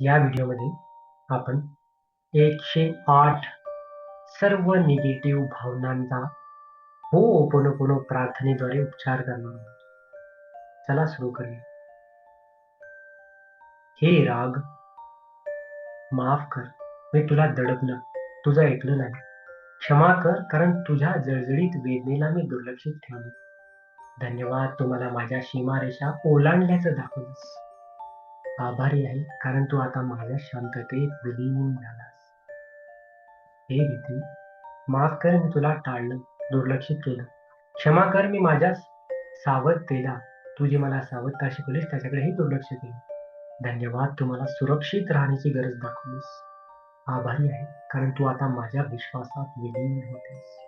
या व्हिडिओमध्ये आपण एकशे आठ सर्व निगेटिव्ह भावनांचा हो ओपोनोपोनो प्रार्थनेद्वारे उपचार करणार आहोत. चला सुरू करूया. हे राग माफ कर मी तुला दडपलं तुझं ऐकलं नाही. क्षमा कर कारण तुझ्या जळजळीत वेदनेला मी दुर्लक्षित ठेवलं. धन्यवाद तू मला माझ्या सीमारेषा ओलांडल्याचं दाखवलंस. आभारी आहे कारण तू आता माझ्या शांततेत विलीन झालास. हे रीती माफ कर मी तुला टाळलं दुर्लक्षित केलं. क्षमा कर मी माझ्या सावधतेला तू जी मला सावधता शिकवलीस त्याच्याकडेही दुर्लक्ष केलं. धन्यवाद तू मला सुरक्षित राहण्याची गरज दाखवलीस. आभारी आहे कारण तू आता माझ्या विश्वासात विलीन होतेस.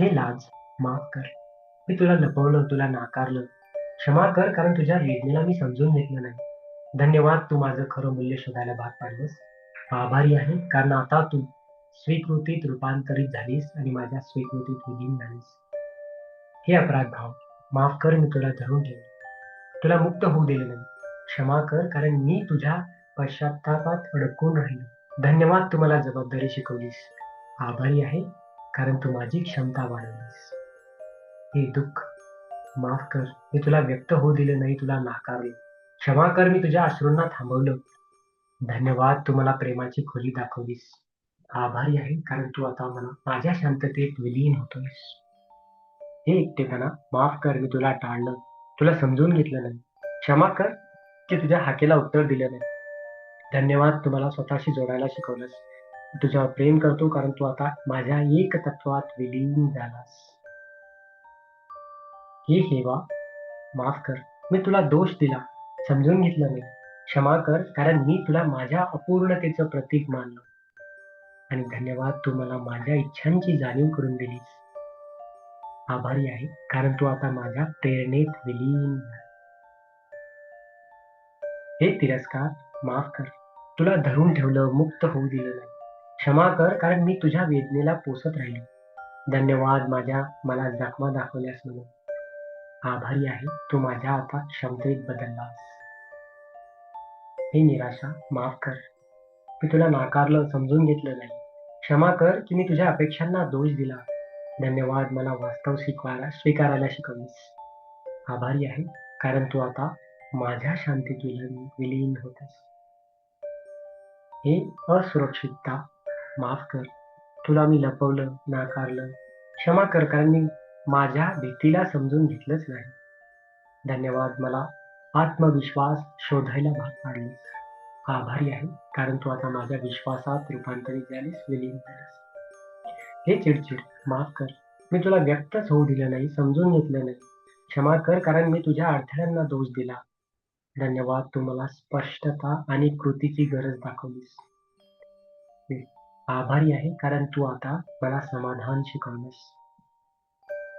हे लाज माफ कर. मी तुला लपवलं तुला नाकारलं क्षमा कर कारण तुझ्या वेदनेला मी समजून घेतलं नाही. धन्यवाद तू माझं खरं मूल्य शोधायला भाग पाडलंस. आभारी आहे कारण आता तू स्वीकृतीत रूपांतरित झालीस आणि माझ्या स्वीकृतीत विलीन झालीस. हे अपराध भाव माफ कर मी तुला धरून ठेव तुला मुक्त होऊ दिलं नाही. क्षमा कर कारण मी तुझ्या पश्चातापात अडकून राहिलो. धन्यवाद तू मला जबाबदारी शिकवलीस. आभारी आहे कारण तू माझी क्षमता वाढवलीस. हे दुःख माफ कर. मी तुला व्यक्त होऊ दिलं नाही तुला नाकारले. क्षमा कर मी तुझ्या अश्रूंना थांबवलं. धन्यवाद तू मला प्रेमाची खोली दाखवलीस. आभारी आहे कारण तू आता मला माझ्या शांततेत विलीन होतोयस. हे एकटेपणा माफ कर मी तुला टाळलं. तुला समजून घेतलं नाही. क्षमा कर की तुझ्या हाकेला उत्तर दिलं नाही. धन्यवाद तुम्हाला स्वतःशी जोडायला शिकवलंस. तुझ्यावर प्रेम करतो कारण तू आता माझ्या एक तत्वात विलीन झालास. हे हेवा माफ कर. मी तुला दोष दिला. समजून घेतलं मी. क्षमा कर कारण मी तुला माझ्या अपूर्णतेचं प्रतीक मानलं. आणि धन्यवाद तू मला माझ्या इच्छांची जाणीव करून दिलीस. आभारी आहे कारण तू आता माझ्या प्रेरणेत विलीन हे तिरस्कार माफ कर. तुला धरून ठेवलं मुक्त होऊ दिलं नाही. क्षमा कर कारण मी तुझ्या वेदनेला पोसत राहिलो. धन्यवाद माझ्या मला जखमा दाखवल्यास म्हणून. आभारी आहे. तू माझ्या आता क्षमतेत बदललास हे निराशा माफ कर. मी तुला नाकारलं समजून घेतलं नाही. क्षमा कर की मी तुझ्या अपेक्षांना दोष दिला. धन्यवाद मला वास्तव स्वीकारा स्वीकारायला शिकवलीस. आभारी आहे कारण तू आता माझ्या शांतीत विलीन विलीन होतेस. हे असुरक्षितता माफ कर. तुला मी लपवलं नाकारलं. क्षमा कर कारण मी माझ्या भीतीला समजून घेतलंच नाही. धन्यवाद मला आत्मविश्वास शोधायला भाग पाडलीस आभारी आहे कारण तू आता माझ्या विश्वासात रूपांतरित झालीस विलीन झालीस. हे चिडचिड माफ कर. मी तुला व्यक्तच होऊ दिलं नाही समजून घेतलं नाही. क्षमा कर कारण मी तुझ्या अडथळ्यांना दोष दिला. धन्यवाद तू मला स्पष्टता आणि कृतीची गरज दाखवलीस. आभारी आहे कारण तू आता मला समाधान शिकवलंस.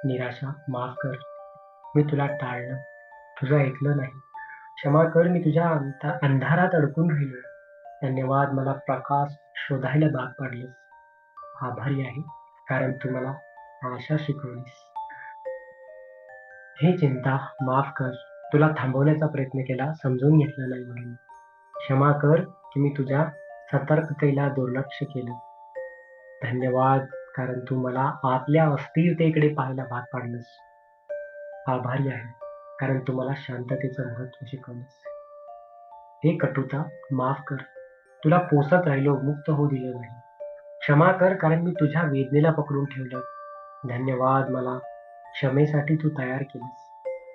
निराशा माफ कर. मी तुला टाळलं. तुझं ऐकलं नाही. क्षमा कर मी तुझ्या अंधारात अडकून राहिलो धन्यवाद मला प्रकाश शोधायला भाग पाडलीस. आभारी आहे कारण तू मला आशा शिकवलीस. हे चिंता माफ कर. तुला थांबवण्याचा प्रयत्न केला समजून घेतलं नाही म्हणून. क्षमा कर की मी तुझ्या सतर्कतेला दुर्लक्ष केलं. धन्यवाद. कारण तू मला आतल्या अस्थिरतेकडे पाहायला भाग पाडलंस. आभारी आहे कारण तू मला शांततेचं महत्त्व शिकवलंस. हे कटुता माफ कर. तुला पोसत राहिलो मुक्त होऊ दिलं नाही. क्षमा कर कारण मी तुझ्या वेदनेला पकडून ठेवलं. धन्यवाद मला. क्षमेसाठी तू तयार केलीस.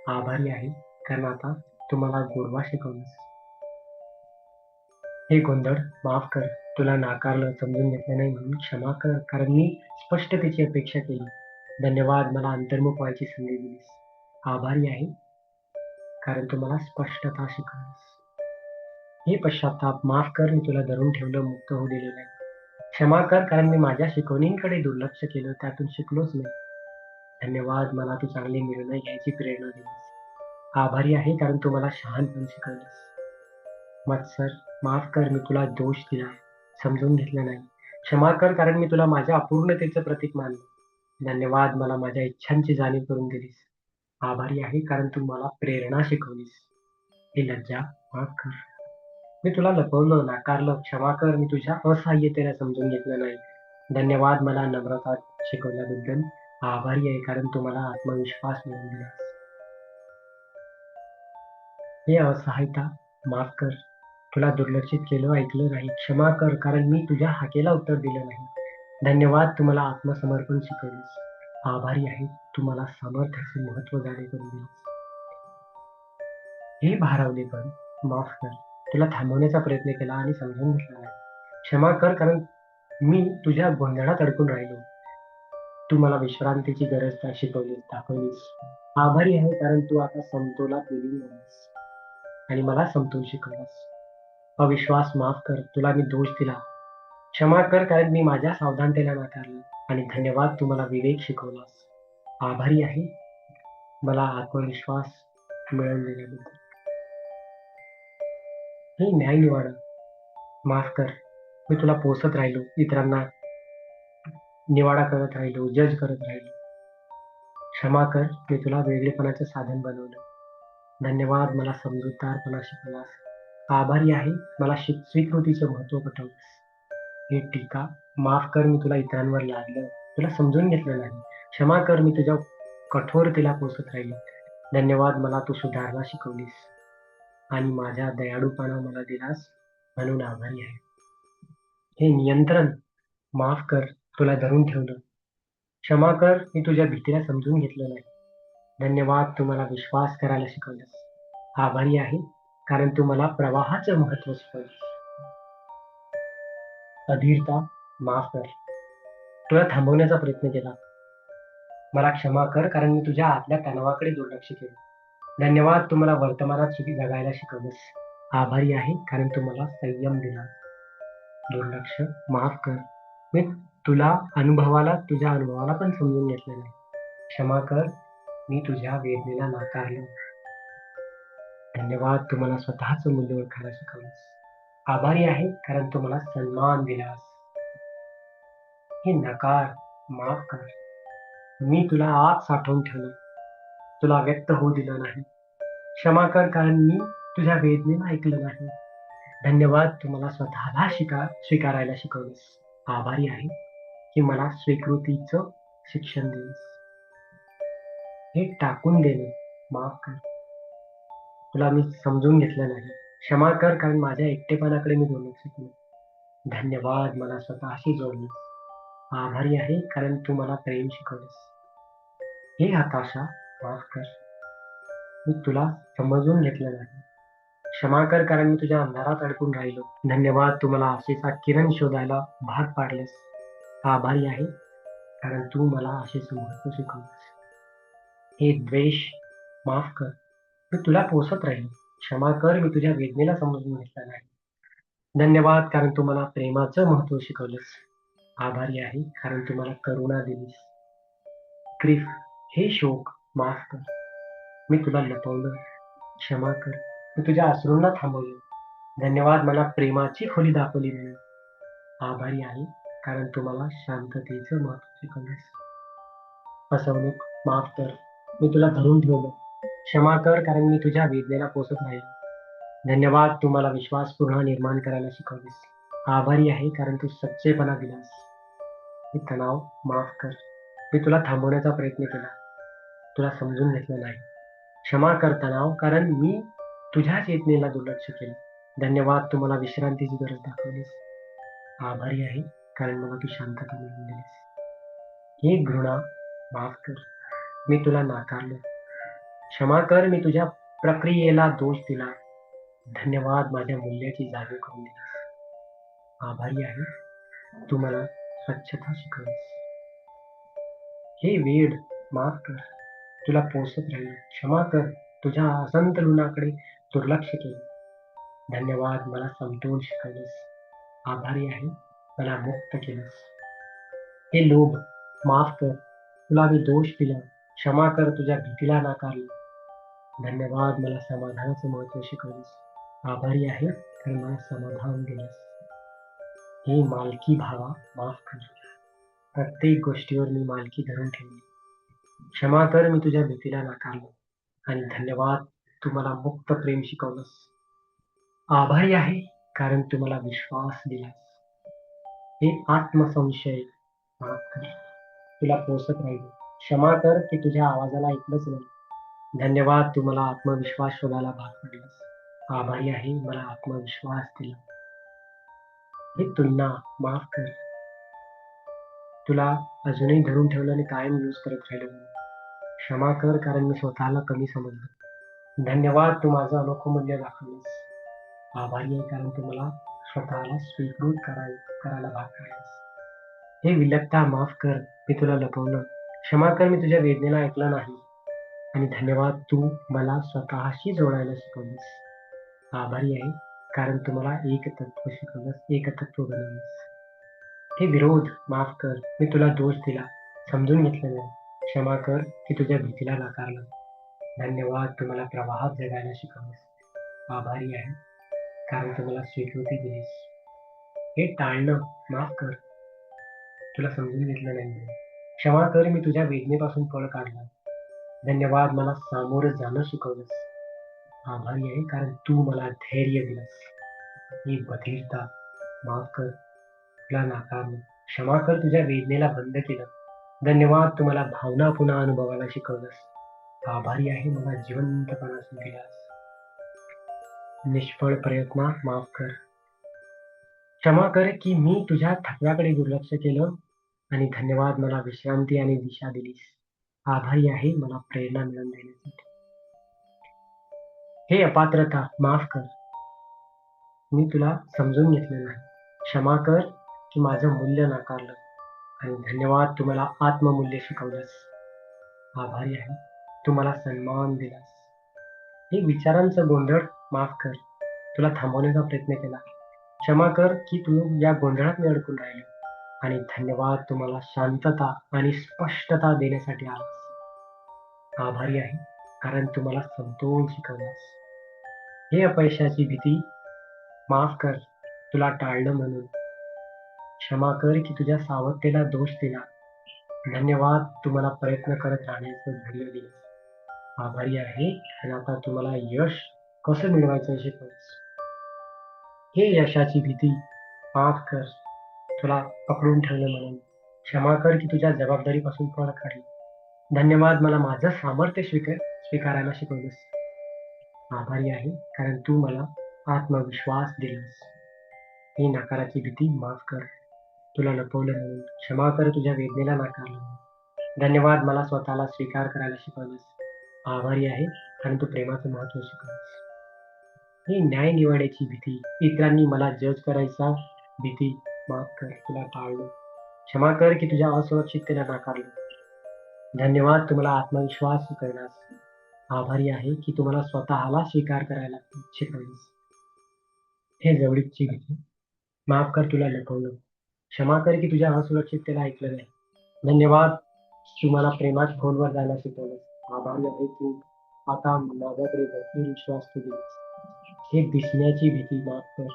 आभारी आहे कारण आता तू मला गोडवा शिकवलंस. हे गोंधळ माफ कर. तुला नाकारलं समजून घेतलं नाही म्हणून क्षमा कर कारण मी स्पष्टतेची अपेक्षा केली. धन्यवाद मला अंतर्मुख व्हायची संधी दिलीस. आभारी आहे कारण तू मला स्पष्टता शिकवलीस. हे पश्चाताप माफ कर मी तुला धरून ठेवलं मुक्त होऊ दिलं नाही. क्षमा कर कारण मी माझ्या शिकवणींकडे दुर्लक्ष केलं त्यातून शिकलोच नाही. धन्यवाद मला तू चांगले निर्णय घ्यायची प्रेरणा दिलीस. आभारी आहे कारण तू मला शहाणपण शिकवलीस. मत्सर माफ कर मी तुला दोष दिला समजून घेतलं नाही. क्षमा कर कारण मी तुला माझ्या अपूर्णतेचं प्रतीक मानलं. धन्यवाद मला माझ्या इच्छांची जाणीव करून दिलीस. आभारी आहे कारण तू मला प्रेरणा शिकवलीस. हे लज्जा माफ कर. मी तुला लपवलं नाकारलं. क्षमा कर मी तुझ्या असहाय्यतेला समजून घेतलं नाही. धन्यवाद मला नम्रता शिकवल्याबद्दल. आभारी आहे कारण तू मला आत्मविश्वास मिळवून दिलास. हे असहायता माफ कर. तुला दुर्लक्षित केलं ऐकलं नाही. क्षमा कर कारण मी तुझ्या हाकेला उत्तर दिलं नाही. धन्यवाद तू मला आत्मसमर्पण शिकवलीस. आभारी आहे तू मला सामर्थ्याचे महत्त्व जाणे करून दिलीस. हे भारावले पण माफ कर. तुला थांबवण्याचा प्रयत्न केला आणि समजून घेतला नाही. क्षमा कर कारण मी तुझ्या गोंधळात अडकून राहिलो. तू मला विश्रांतीची गरज काय शिकवलीस दाखवलीस. आभारी आहे कारण तू आता समतोलात विलीन आणि मला समतोल शिकवलास. अविश्वास माफ कर तुला मी दोष दिला. क्षमा कर कारण मी माझ्या सावधानतेला नाकारलं आणि धन्यवाद तू मला विवेक शिकवलास. आभारी आहे. मला आत्मविश्वास मिळवून दिल्याबद्दल हे न्याय निवाडा. माफ कर. मी तुला पोसत राहिलो इतरांना निवाडा करत राहिलो जज करत राहिलो. क्षमा कर. मी तुला वेगळेपणाचं साधन बनवलं. धन्यवाद. मला समजूतदारपणा शिकवलास. आभारी आहे. मला स्वीकृतीचं महत्त्व पटवलंस हे टीका माफ कर मी तुला इतरांवर लादलं. तुला समजून घेतलं नाही. क्षमा कर मी तुझ्या कठोरतेला पोसत राहिलो. धन्यवाद मला तू सुधारणा शिकवलीस. आणि माझ्या दयाळूपणा मला दिलास म्हणून आभारी आहे. हे नियंत्रण माफ कर तुला धरून ठेवलं. क्षमा कर मी तुझ्या भीतीला समजून घेतलं नाही. धन्यवाद तू मला विश्वास करायला शिकवलंस. आभारी आहे. कारण तू मला प्रवाहाचं महत्त्व स्पष्ट अधीरता माफ कर. तुला थांबवण्याचा प्रयत्न केला. मला क्षमा कर कारण मी तुझ्या आतल्या तणावाकडे दुर्लक्ष केलं. धन्यवाद तुम्हाला वर्तमानात सुखी जगायला शिकवलंस. आभारी आहे कारण तू मला संयम दिला. दुर्लक्ष माफ कर. मी तुला अनुभवाला तुझ्या अनुभवाला पण समजून घेतलं नाही. क्षमा कर मी तुझ्या वेदनेला नाकारलं. धन्यवाद तुम्हाला स्वतःच मूल्य ओळखायला शिकवलंस. आभारी आहे कारण तू मला सन्मान दिलास. हे नकार माफ कर. मी तुला आत साठवून ठेवलं. तुला व्यक्त होऊ दिलं नाही. क्षमा कर कारण मी तुझ्या वेदनेला ऐकलं नाही. धन्यवाद तू मला स्वतःला शिका स्वीकारायला शिकवलंस. आभारी आहे की मला स्वीकृतीचं शिक्षण दिलंस. हे टाकून देणं माफ कर. तुला मी समजून घेतलं नाही. क्षमा कर कारण माझ्या एकटेपणाकडे मी दुर्लक्ष केलं. धन्यवाद मला स्वतःशी जोडलं. आभारी आहे कारण तू मला प्रेम शिकवलंस. हे हताशा माफ कर. मी तुला समजून घेतलं नाही. क्षमा कर कारण मी तुझ्या अंधारात अडकून राहिलो. धन्यवाद तू मला आशेचा किरण शोधायला भाग पाडलेस. आभारी आहे कारण तू मला आशेचं महत्त्व शिकवलंस. हे द्वेष माफ कर. तर तुला पोसत राहील क्षमा कर मी तुझ्या वेदनेला समजून घेतला नाही. धन्यवाद कारण तू मला प्रेमाचं महत्त्व शिकवलंस. आभारी आहे कारण तू मला करुणा दिलीस. ग्रीफ हे शोक माफ कर. मी तुला लपवलं. क्षमा कर. मी तुझ्या अश्रूंना थांबवलं. धन्यवाद मला प्रेमाची खोली दाखवली नाही आभारी आहे कारण तू मला शांततेचं महत्त्व शिकवलंस. फसवणूक माफ कर. मी तुला धरून ठेवलं. क्षमा कर कारण मी तुझ्या वेदनेला पोचत राहील धन्यवाद तू मला विश्वास पुन्हा निर्माण करायला शिकवलीस. आभारी आहे कारण तू सच्चेपणा दिलास. मी तणाव माफ कर. मी तुला थांबवण्याचा प्रयत्न केला. तुला समजून घेतलं नाही. क्षमा कर तणाव कारण मी तुझ्या चेतनेला दुर्लक्ष केलं. धन्यवाद तू मला विश्रांतीची गरज दाखवलीस. आभारी आहे कारण मला तू शांतता मिळवून दिलीस. हे घृणा माफ कर. मी तुला नाकारलं. क्षमा कर मी तुझ्या प्रक्रियेला दोष दिला. धन्यवाद माझ्या मूल्याची जाणीव करून दिलीस. आभारी आहे. तू मला स्वच्छता शिकवलीस. हे वेड माफ कर. तुला पोसत राहील क्षमा कर. तुझ्या असंतुलनाकडे दुर्लक्ष केलं. धन्यवाद मला समतोल शिकवलीस. आभारी आहे. मला मुक्त केलंस. हे लोभ माफ कर. तुला मी दोष दिला. क्षमा कर तुझ्या भीतीला नाकारलं धन्यवाद मला समाधानाचं महत्त्व शिकवलीस. आभारी आहे तर मला समाधान दिलंस. हे मालकी भावा माफ कर प्रत्येक गोष्टीवर मी मालकी धरून ठेवली. क्षमा कर मी तुझ्या भीतीला नाकारलो आणि धन्यवाद तू मला मुक्त प्रेम शिकवलंस. आभारी आहे कारण तू मला विश्वास दिलास. हे आत्मसंशय. माफ कर. तुला पोसत राहिले क्षमा कर की तुझ्या आवाजाला ऐकलंच नाही. धन्यवाद तू मला आत्मविश्वास शोधायला भाग पडलास. आभारी आहे मला आत्मविश्वास दिला. हे तुलना माफ कर. तुला अजूनही धरून ठेवलं आणि कायम यूज करत राहिलो. क्षमा कर कारण मी स्वतःला कमी समजलो. धन्यवाद तू माझं अनोखं मूल्य दाखवलंस. आभारी आहे कारण तू मला स्वतःला स्वीकृत कराय करायला भाग पाडलीस. हे विलकता माफ कर मी तुला लपवलं. क्षमा कर मी तुझ्या वेदनेला ऐकलं नाही. आणि धन्यवाद तू मला स्वतःशी जोडायला शिकवलीस. आभारी आहे कारण तू मला एक तत्व शिकवलंस एक तत्व बनवलंस. हे विरोध माफ कर मी तुला दोष दिला समजून घेतलं नाही. क्षमा कर की तुझ्या भीतीला नाकारलं. धन्यवाद तू मला प्रवाहात जगायला शिकवलंस. आभारी आहे कारण तू मला स्वीकृती दिलीस. हे टाळणं माफ कर. तुला समजून घेतलं नाही क्षमा कर मी तुझ्या वेदनेपासून पळ काढला. धन्यवाद मला सामोरं जाणं शिकवलंस आभारी आहे कारण तू मला धैर्य दिलंस. ही बधीरता माफ कर. तुला नाकारलं क्षमा कर तुझ्या वेदनेला बंद केलं. धन्यवाद तू मला भावना पुन्हा अनुभवायला शिकवलंस. आभारी आहे मला जिवंतपणा दिलास निष्फळ प्रयत्न माफ कर. क्षमा कर की मी तुझ्या थकव्याकडे दुर्लक्ष केलं. आणि धन्यवाद मला विश्रांती आणि दिशा दिलीस. आभारी आहे मला प्रेरणा मिळवून देण्यासाठी. हे अपात्रता माफ कर. मी तुला समजून घेतलं नाही. क्षमा कर की माझं मूल्य नाकारलं आणि धन्यवाद तू मला आत्ममूल्य शिकवलंस. आभारी आहे. तू मला सन्मान दिलास. हे विचारांचं गोंधळ माफ कर. तुला थांबवण्याचा प्रयत्न केला. क्षमा कर की तू या गोंधळात मी अडकून राहिलो. आणि धन्यवाद तुम्हाला शांतता आणि स्पष्टता देण्यासाठी आलास आभारी आहे कारण तुम्हाला समतोल शिकवलास हे अपयशाची भीती माफ कर तुला टाळणं म्हणून. क्षमा कर की तुझ्या सावधतेला दोष दिला. धन्यवाद तुम्हाला प्रयत्न करत राहण्याचं धैर्य दिलंस आभारी आहे आणि आता तुम्हाला यश कसं मिळवायचं शिकवलंस हे यशाची भीती माफ कर. तुला पकडून ठेवलं म्हणून. क्षमा कर की तुझ्या जबाबदारीपासून पळ काढली. धन्यवाद मला माझं सामर्थ्य स्वीकार स्वीकारायला शिकवलंस. आभारी आहे कारण तू मला आत्मविश्वास दिलास. ही नकाराची भीती माफ कर. तुला लपवलं म्हणून. क्षमा कर तुझ्या वेदनेला नाकारलं धन्यवाद मला स्वतःला स्वीकार करायला शिकवलंस. आभारी आहे कारण तू प्रेमाचं महत्त्व शिकवलंस. ही न्याय निवडण्याची भीती. इतरांनी मला जज करायचा भीती माफ कर तुला टाळलो. क्षमा कर की तुझ्या असुरक्षिततेला नाकारलो. धन्यवाद तुम्हाला आत्मविश्वास करण्यास. आभारी आहे की तुम्हाला स्वतःला स्वीकार करायला शिकवलीस हे जवळीकची भीती माफ कर तुला लपवलं. क्षमा कर की तुझ्या असुरक्षिततेला ऐकलं नाही. धन्यवाद तुम्हाला प्रेमात फोनवर जायला शिकवलं आभारी आहे तू आता माझ्याकडे भरपूर विश्वास तू दिलास. हे दिसण्याची भीती माफ कर.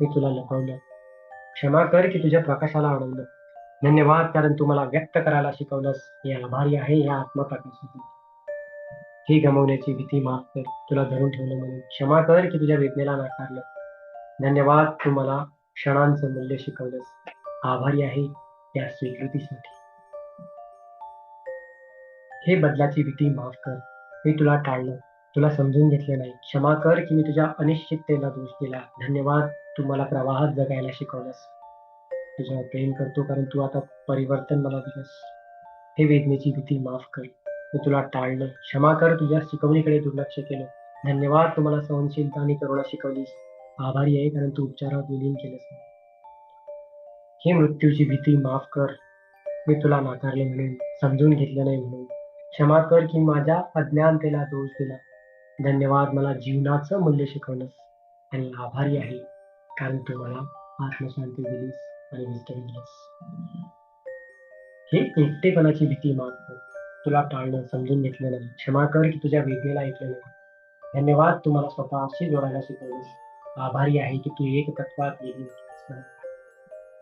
मी तुला लपवलं. क्षमा कर की तुझ्या प्रकाशाला आनंद. धन्यवाद कारण तू मला व्यक्त करायला शिकवलंस. हे आभारी आहे या आत्मप्रकाशासाठी हे गमवण्याची भीती माफ कर. तुला धरून ठेवलं म्हणून. क्षमा कर की तुझ्या वेदनेला नाकारलं. धन्यवाद तू मला क्षणांचं मूल्य शिकवलंस. आभारी आहे या स्वीकृतीसाठी. हे बदलाची भीती माफ कर. मी तुला टाळलं. तुला समजून घेतलं नाही. क्षमा कर की मी तुझ्या अनिश्चिततेला दोष दिला. धन्यवाद. तू मला प्रवाहात जगायला शिकवलंस. तुझ्यावर प्रेम करतो कारण तू आता परिवर्तन मला दिलंस. हे वेदनेची भीती माफ कर. मी तुला टाळलं. क्षमा कर तुझ्या शिकवणीकडे दुर्लक्ष केलं. धन्यवाद तुम्हाला सहनशीलता आणि करुणा शिकवलीस. आभारी आहे कारण तू उपचारात विलीन केलंस. हे मृत्यूची भीती माफ कर. मी तुला नाकारले म्हणून समजून घेतलं नाही म्हणून. क्षमा कर की माझ्या अज्ञानतेला दोष दिला. धन्यवाद मला जीवनाचं मूल्य शिकवलंस. आणि आभारी आहे. कारण तुम्हाला मला आत्मशांती दिलीस आणि विस्तार दिलीस. हे एकटेपणाची भीती मागतो तुला टाळणं समजून घेतलं नाही. क्षमा कर की तुझ्या वेदनेला ऐकलं नाही. धन्यवाद तुम्हाला स्वतः स्वतःशी जोडायला शिकवलीस. आभारी आहे की तू एक तत्वात वेगळी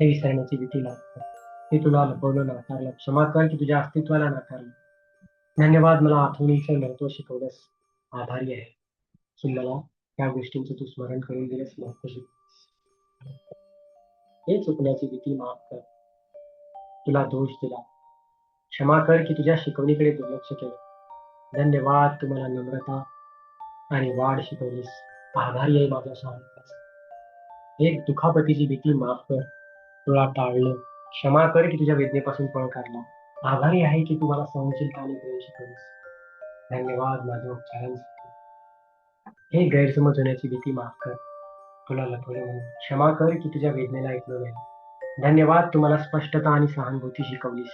हे विसरण्याची भीती लागते ते तुला लपवलं नाकारलं. क्षमा कर की तुझ्या अस्तित्वाला नाकारलं. धन्यवाद मला आठवणीचं महत्त्व शिकवलंस. आभारी आहे. की मला त्या गोष्टींचं तू स्मरण करून दिलंस महत्त्व शिकवलंस. हे चुकण्याची भीती माफ कर. तुला दोष दिला. क्षमा कर की तुझ्या शिकवणीकडे दुर्लक्ष केलं. धन्यवाद तुम्हाला नम्रता आणि वाढ शिकवलीस. आभारी आहे माझ्या शांत एक दुखापतीची भीती माफ कर. तुला टाळलं. क्षमा कर की तुझ्या वेदनेपासून पळ काढला. आभारी आहे की तुम्हाला सहनशीलता आणि प्रेम शिकवलीस. धन्यवाद माझ्या उपचारांसाठी. हे गैरसमज होण्याची भीती माफ कर. तुला लपवलं म्हणून क्षमा कर की तुझ्या वेदनेला ऐकलं नाही. धन्यवाद तुम्हाला स्पष्टता आणि सहानुभूती शिकवलीस.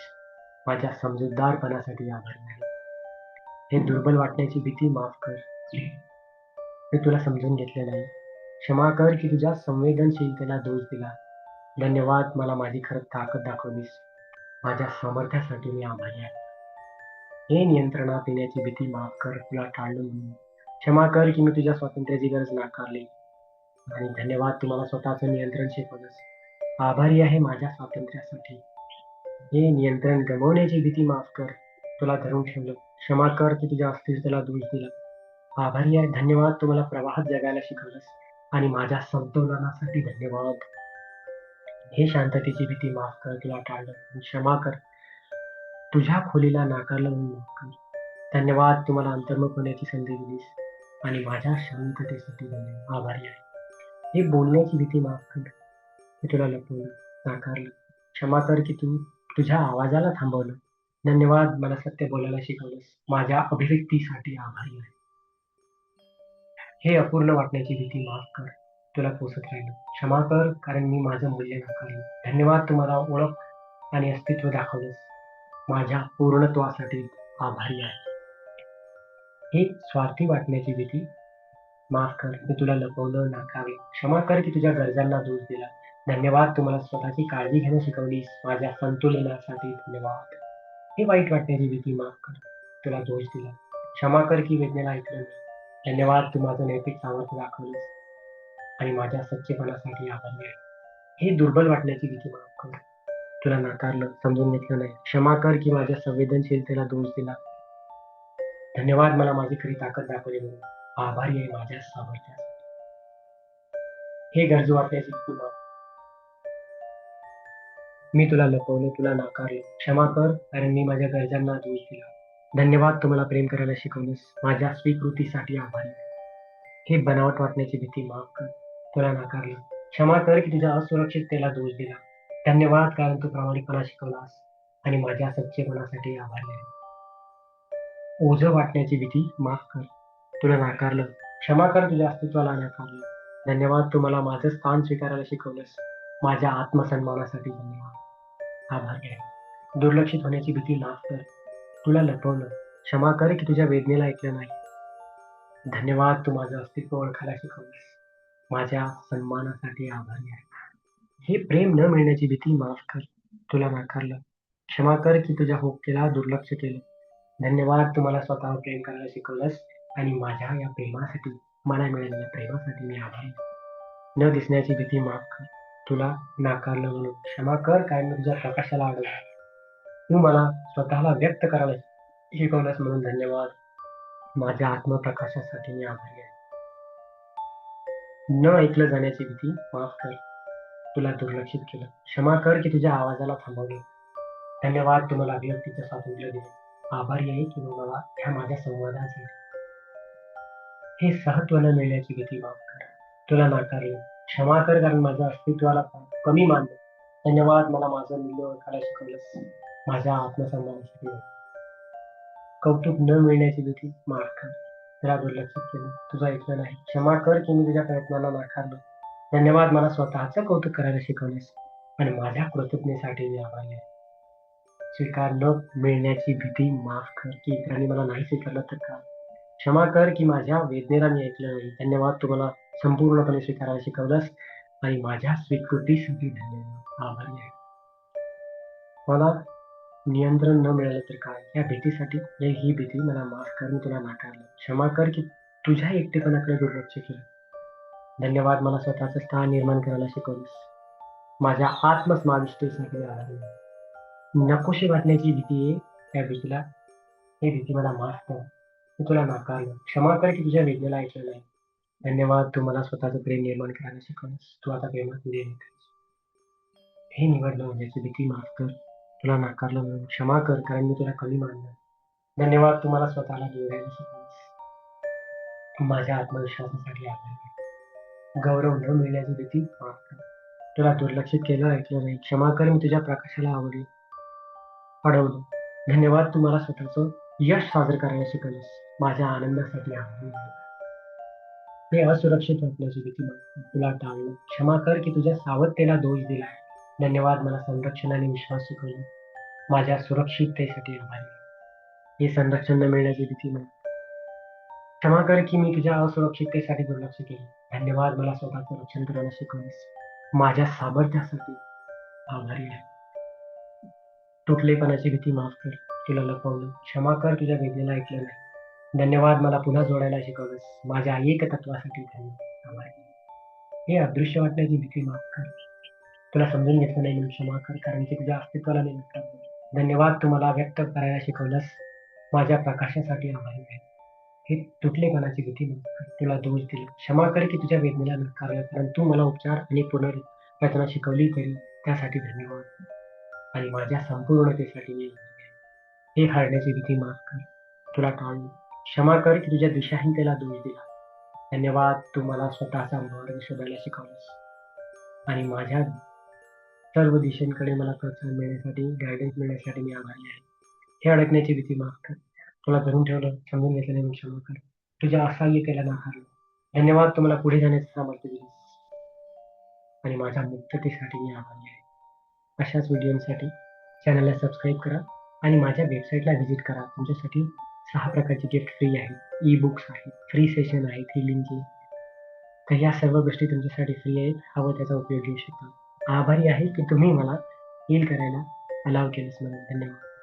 माझ्या समजूतदारपणासाठी आभार नाही हे दुर्बल वाटण्याची भीती माफ कर. मी तुला समजून घेतले नाही. क्षमा कर की तुझ्या संवेदनशीलतेला दोष दिला. धन्यवाद मला माझी खरं ताकद दाखवलीस. माझ्या सामर्थ्यासाठी मी आभारी आहे. हे नियंत्रणात येण्याची भीती माफ कर. तुला टाळलं म्हणून. क्षमा कर की मी तुझ्या स्वातंत्र्याची गरज नाकारली. आणि धन्यवाद तुम्हाला स्वतःचं नियंत्रण शिकवलंस आभारी आहे माझ्या स्वातंत्र्यासाठी. हे नियंत्रण गमवण्याची भीती माफ कर. तुला धरून ठेवलं. क्षमा कर की तुझ्या अस्थिरतेला दोष दिला आभारी आहे. धन्यवाद तुम्हाला प्रवाहात जगायला शिकवलंस. आणि माझ्या संतोलनासाठी धन्यवाद. हे शांततेची भीती माफ कर. तुला टाळलं. क्षमा कर. तुझ्या खोलीला नाकारलं म्हणून माफ कर. धन्यवाद तुम्हाला अंतर्मुख होण्याची संधी दिलीस. आणि माझ्या शांततेसाठी धन्यवाद. आभारी आहे. हे बोलण्याची भीती माफ कर. मी तुला लपवलं नाकारलं. क्षमा कर की तू तुझ्या आवाजाला थांबवलं. धन्यवाद मला सत्य बोलायला शिकवलंस. माझ्या अभिव्यक्तीसाठी आभारी आहे. हे अपूर्ण वाटण्याची भीती माफ कर. तुला पोसत राहिलं. क्षमा कर कारण मी माझं मूल्य नाकारलं. धन्यवाद तुम्हाला ओळख आणि अस्तित्व दाखवलंस. माझ्या पूर्णत्वासाठी आभारी आहे. ही स्वार्थी वाटण्याची भीती माफ कर मी तुला लपवलं नाकारलं. क्षमा कर की तुझ्या गरजांना दोष दिला. धन्यवाद तुम्हाला स्वतःची काळजी घेणं शिकवलीस. माझ्या संतुलनासाठी धन्यवाद. हे वाईट वाटण्याची भीती माफ कर. तुला दोष दिला. क्षमा कर की वेदनेला ऐकलं धन्यवाद तू माझं नैतिक सामर्थ्य दाखवलीस. आणि माझ्या सच्चेपणासाठी आभार आहे. हे दुर्बल वाटण्याची भीती माफ कर. तुला नाकारलं समजून घेतलं नाही. क्षमा कर की माझ्या संवेदनशीलतेला दोष दिला. धन्यवाद मला माझी खरी ताकद दाखवली म्हणून. आभारी आहे माझ्या सामर्थ्यासाठी हे गरजू वाटण्याची तुला. मी तुला लपवलं तुला नाकारलं. क्षमा कर कारण मी माझ्या गरजांना दोष दिला. धन्यवाद तुम्हाला प्रेम करायला शिकवलंस. माझ्या स्वीकृतीसाठी आभारी हे बनावट वाटण्याची भीती माफ कर. तुला नाकारलं. क्षमा कर की तुझ्या असुरक्षिततेला दोष दिला. धन्यवाद कारण तू प्रामाणिकपणा शिकवलास आणि माझ्या सच्चेपणासाठी आभारी आहे. ओझं वाटण्याची भीती माफ कर. तुला नाकारलं. क्षमा कर तुझ्या अस्तित्वाला नाकारलं. धन्यवाद तू मला माझं स्थान स्वीकारायला शिकवलंस. माझ्या आत्मसन्मानासाठी धन्यवाद. आभार आहे दुर्लक्षित होण्याची भीती माफ कर. तुला लपवलं. क्षमा कर की तुझ्या वेदनेला ऐकलं नाही. धन्यवाद तू माझं अस्तित्व ओळखायला शिकवलंस. माझ्या सन्मानासाठी आभार आहे हे प्रेम न मिळण्याची भीती माफ कर. तुला नाकारलं. क्षमा कर की तुझ्या होकेला दुर्लक्ष केलं. धन्यवाद तू मला स्वतःवर प्रेम करायला शिकवलंस. आणि माझ्या या प्रेमासाठी मला मिळालेल्या प्रेमासाठी मी आभारी न दिसण्याची भीती माफ कर. तुला नाकारलं म्हणून क्षमा कर कारण मी तुझ्या प्रकाशाला अडवलं तू मला स्वतःला व्यक्त करायला शिकवलंस म्हणून धन्यवाद. माझ्या आत्मप्रकाशासाठी मी आभारी आहे. न ऐकलं जाण्याची भीती माफ कर. तुला दुर्लक्षित केलं. क्षमा कर की तुझ्या आवाजाला थांबवलं. धन्यवाद तुम्हाला अभिव्यक्तीचं स्वातंत्र्य दिलं. आभारी आहे की मला ह्या माझ्या संवादासाठी. हे सहत्वाला मिळण्याची भीती माफ कर. तुला नाकारलं. क्षमा कर कारण माझ्या अस्तित्वाला कमी मानलं धन्यवाद. मला माझं मूल्य ओळखायला शिकवलंस. माझ्या आत्मसन्मानासाठी. कौतुक न मिळण्याची भीती माफ कर. तुला दुर्लक्षित केलं. तुझा ऐकलं नाही. क्षमा कर की मी तुझ्या प्रयत्नांना नाकारलं. धन्यवाद. मला स्वतःचं कौतुक करायला शिकवलेस. आणि माझ्या कृतज्ञतेसाठी मी आभारी आहे. स्वीकार न मिळण्याची भीती माफ कर की इतरांनी मला नाही स्वीकारलं तर का क्षमा कर की माझ्या वेदनेला मी ऐकलं नाही. धन्यवाद. तू मला संपूर्णपणे स्वीकारायला शिकवलंस आणि माझ्या स्वीकृतीसाठी धन्यवाद आभारी आहे. मला नियंत्रण न मिळालं तर काय? या भीतीसाठी ही भीती मला माफ कर मी तुला नाकारलं. क्षमा कर की तुझ्या एकटेपणाकडे दुर्लक्ष केलं. धन्यवाद. मला स्वतःचं स्थान निर्माण करायला शिकवलंस. माझ्या आत्मसमाविष्टीसाठी आभारी नकोशी वाटण्याची भीती आहे. त्या भीतीला ही भीती मला माफ कर. मी तुला नाकारलं. क्षमा कर की तुझ्या वेदनेला ऐकलं नाही. धन्यवाद तू मला स्वतःचं प्रेम निर्माण करायला शिकवलंस. तू आता प्रेमात हे निवडलं म्हणजे भीती माफ कर. तुला नाकारलं म्हणून क्षमा कर कारण मी तुला कमी मानलं. धन्यवाद तुम्हाला स्वतःला जोडायला शिकवलंस. माझ्या आत्मविश्वासासाठी आभार गौरव न मिळण्याची भीती माफ कर. तुला दुर्लक्षित केलं ऐकलं नाही. क्षमा कर मी तुझ्या प्रकाशाला आवडली. अडवलं. धन्यवाद तुम्हाला स्वतःचं यश साजरं करायला शिकवलंस माझ्या आनंदासाठी हे असुरक्षित वाटण्याची भीती तुला टाळलं क्षमा कर की तुझ्या सावधतेला दोष दिला धन्यवाद मला संरक्षण आणि विश्वास शिकवले माझ्या सुरक्षिततेसाठी आभारी. हे संरक्षण न मिळण्याची भीती कर. क्षमा कर की मी तुझ्या असुरक्षिततेसाठी दुर्लक्ष केले धन्यवाद मला स्वतःचं रक्षण करायला शिकवलीस माझ्या सामर्थ्यासाठी आभारी आहे तुटलेपणाची भीती माफ़ कर। तुला लपवलं. क्षमा कर तुझ्या वेदनेला ऐकलं नाही. धन्यवाद मला पुन्हा जोडायला शिकवलंस. माझ्या एक तत्वासाठी धन्यवाद हे अदृश्य वाटण्याची भीती माफ कर. तुला समजून घेतलं नाही म्हणून क्षमा कर कारण की तुझ्या अस्तित्वाला नाही भेटत धन्यवाद तुम्हाला व्यक्त करायला शिकवलंस. माझ्या प्रकाशासाठी आभारी आहे. हे तुटलेपणाची भीती माफ कर. तुला दोष दिला. क्षमा कर की तुझ्या वेदनेला नकारलं कारण तू मला उपचार आणि पुनर्रचना शिकवली तरी त्यासाठी धन्यवाद. आणि माझ्या संपूर्णतेसाठी मी हे हारण्याची भीती माफ कर. तुला टाळू क्षमा कर की तुझ्या दिशाहीनतेला दोष दिला. धन्यवाद तू मला स्वतःचा मार्ग शोधायला शिकवलंस. आणि माझ्या सर्व दिशांकडे मला प्रोत्साहन मिळण्यासाठी गायडन्स मिळण्यासाठी मी आभारी आहे. हे अडकण्याची भीती माफ कर. तुला धरून ठेवलं समजून घेतलं नाही मी क्षमा कर. तुझ्या असहाय्यतेला नाकारलं धन्यवाद तू मला पुढे जाण्याचं सामर्थ्य दिलीस. आणि माझ्या मुक्ततेसाठी मी आभारी आहे. अशाच व्हिडिओसाठी चॅनलला सबस्क्राईब करा. आणि माझ्या वेबसाईटला व्हिजिट करा. तुमच्यासाठी सहा प्रकारचे गिफ्ट फ्री आहेत. ई बुक्स आहेत फ्री सेशन आहेत हिलिंगचे तर या सर्व गोष्टी तुमच्यासाठी फ्री आहेत. हवं त्याचा उपयोग घेऊ शकता. आभारी आहे की तुम्ही मला हील करायला अलाव केलंस मला धन्यवाद.